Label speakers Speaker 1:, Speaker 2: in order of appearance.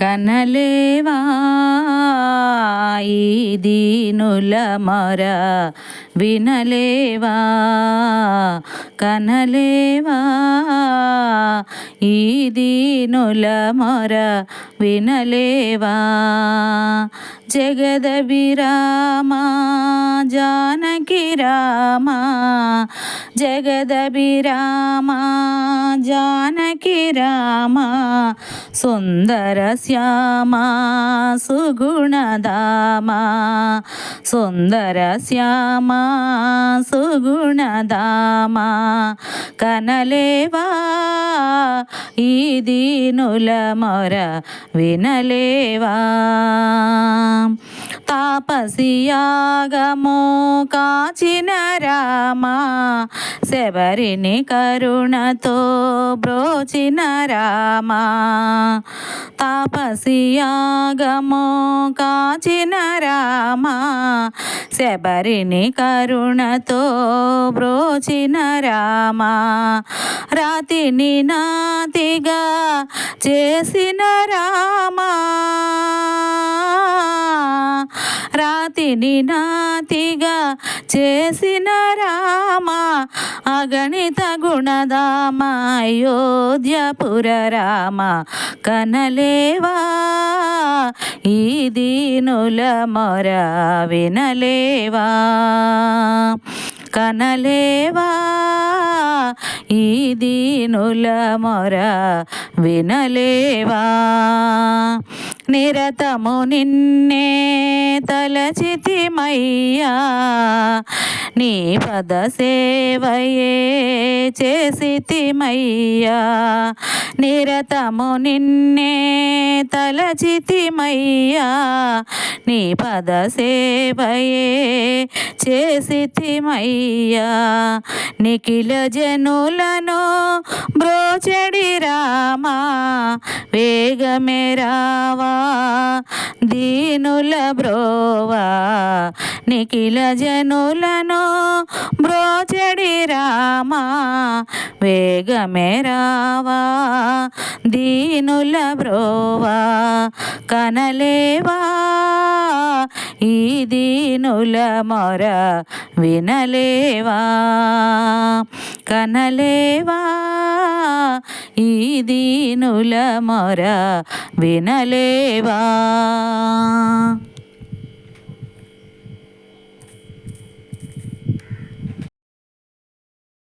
Speaker 1: కనలేవా దీనుల మొర వినలేవా? కనలేవా? ఈ దీనుల మొర వినలేవా? జగద విరామా జానకి రామా జగద విరామా జానకి రామా సుందర శ్యామా సుగుణదామా సుందర శ్యామా సుగుణదామా కనలేవా? ఈ దీనుల మొర వినలేవా? తాపసియాగమో కాచిన రామా శబరిని కరుణతో బ్రోచిన రామా. తాపసియాగమో కాచిన రామా శబరిని కరుణతో బ్రోచిన రామా. రాతిని నాతిగా చేసిన రామా. నాతిని నాతిగా చేసిన రామ అగణిత గుణదామ అయోధ్యపుర రామ కనలేవా? ఈ దీనుల మొర వినలేవా? కనలేవా? ఈ దీనుల మొర వినలేవా? నిరతము నిన్నే తలచితిమయ్యా. నీ పద సేవయే చేసితిమయ్యా. నిరతము నిన్నే తలచితిమయ్యా నీ పద సేవయే చేసితిమయ్యా. నిఖిల జనులను బ్రోచడి రామా వేగమే రావా దీనుల బ్రోవా నిఖిల జనులను బ్రోచడి రామా వేగమే రావా దీనుల బ్రోవా కనలేవా? ఈ దీనుల మొర వినలేవా? కనలేవా? ఈ దీనుల మొర వినలేవా?